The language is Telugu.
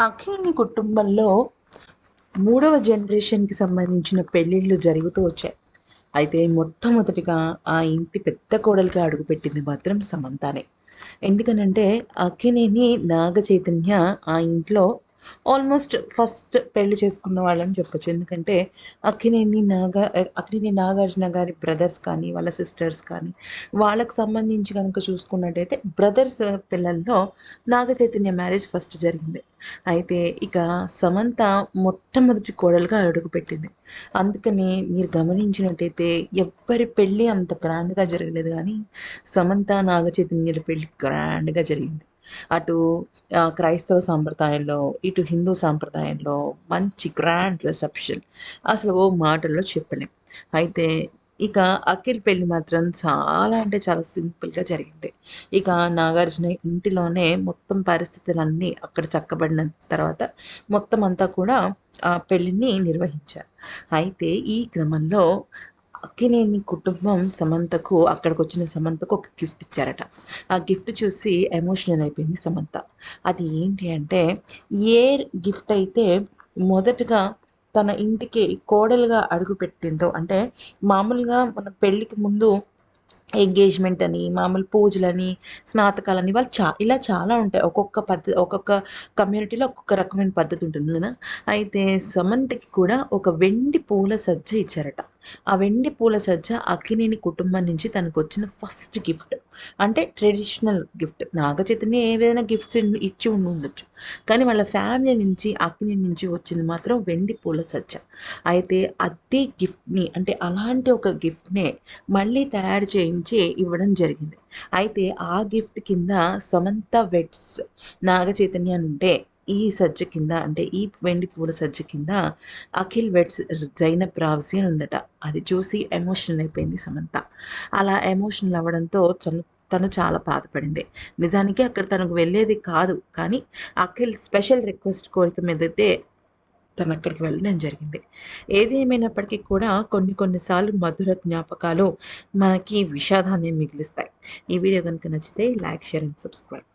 అఖిల్ని కుటుంబంలో మూడవ జనరేషన్కి సంబంధించిన పెళ్ళిళ్ళు జరుగుతూ వచ్చాయి. అయితే మొట్టమొదటిగా ఆ ఇంటి పెద్ద కోడలిగా అడుగుపెట్టింది మాత్రం సమంతానే. ఎందుకనంటే అక్కినేని నాగ చైతన్య ఆ ఇంట్లో ఆల్మోస్ట్ ఫస్ట్ పెళ్ళి చేసుకున్న వాళ్ళని చెప్పొచ్చు. ఎందుకంటే అక్కినేని నాగ అక్కినేని నాగార్జున గారి బ్రదర్స్ కానీ వాళ్ళ సిస్టర్స్ కానీ వాళ్ళకు సంబంధించి కనుక చూసుకున్నట్టయితే బ్రదర్స్ పిల్లల్లో నాగ చైతన్య మ్యారేజ్ ఫస్ట్ జరిగింది. అయితే ఇక సమంత మొట్టమొదటి కోడలుగా అడుగుపెట్టింది అందుకని మీరు గమనించినట్టయితే ఎవ్వరి పెళ్ళి అంత గ్రాండ్గా జరగలేదు కానీ సమంత నాగ చైతన్యుల పెళ్ళి గ్రాండ్గా జరిగింది. అటు క్రైస్తవ సాంప్రదాయంలో ఇటు హిందూ సాంప్రదాయంలో మంచి గ్రాండ్ రిసెప్షన్ అసలు ఓ మాటల్లో చెప్పలేం. అయితే ఇక అఖిల్ పెళ్ళి మాత్రం చాలా అంటే చాలా సింపుల్గా జరిగింది. ఇక నాగార్జున ఇంటిలోనే మొత్తం పరిస్థితులన్నీ అక్కడ చక్కబడిన తర్వాత మొత్తం అంతా కూడా ఆ పెళ్ళిని నిర్వహించారు. అయితే ఈ క్రమంలో అక్కినేని కుటుంబం సమంతకు అక్కడికి వచ్చిన సమంతకు ఒక గిఫ్ట్ ఇచ్చారట. ఆ గిఫ్ట్ చూసి ఎమోషనల్ అయిపోయింది సమంత. అది ఏంటి అంటే ఏ గిఫ్ట్ అయితే మొదటగా తన ఇంటికి కోడలుగా అడుగుపెట్టిందో అంటే మామూలుగా మన పెళ్ళికి ముందు ఎంగేజ్మెంట్ అని మామూలు పూజలని స్నాతకాలని వాళ్ళు చా ఇలా చాలా ఉంటాయి. ఒక్కొక్క పద్ధతి ఒక్కొక్క కమ్యూనిటీలో ఒక్కొక్క రకమైన పద్ధతి ఉంటుంది కదా. అయితే సమంతకి కూడా ఒక వెండి పూల సజ్జ ఇచ్చారట. ఆ వెండి పూల సజ్జ అక్కినేని కుటుంబం నుంచి తనకు వచ్చిన ఫస్ట్ గిఫ్ట్. అంటే ట్రెడిషనల్ గిఫ్ట్. నాగ చైతన్య ఏదైనా గిఫ్ట్స్ ఇచ్చి ఉండి ఉండొచ్చు. కానీ వాళ్ళ ఫ్యామిలీ నుంచి అక్కినేని నుంచి వచ్చింది మాత్రం వెండి పూల సజ్జ. అయితే అదే గిఫ్ట్ని అంటే అలాంటి ఒక గిఫ్ట్నే మళ్ళీ తయారు చేయించి ఇవ్వడం జరిగింది. అయితే ఆ గిఫ్ట్ కింద సమంత వెట్స్ నాగ చైతన్య ఈ సజ్జ కింద అంటే ఈ వెండి పూల సజ్జ కింద అఖిల్ వెట్స్ జైనబ్ రావసి అని ఉందట. అది చూసి ఎమోషనల్ అయిపోయింది సమంత. అలా ఎమోషనల్ అవ్వడంతో తను తను చాలా బాధపడింది. నిజానికి అక్కడ తనకు వెళ్ళేది కాదు కానీ అఖిల్ స్పెషల్ రిక్వెస్ట్ కోరిక మీదతే తను అక్కడికి వెళ్ళడం జరిగింది. ఏది ఏమైనప్పటికీ కూడా కొన్ని కొన్నిసార్లు మధుర జ్ఞాపకాలు మనకి విషాదాన్ని మిగిలిస్తాయి. ఈ వీడియో కనుక నచ్చితే లైక్ షేర్ అండ్ సబ్స్క్రైబ్.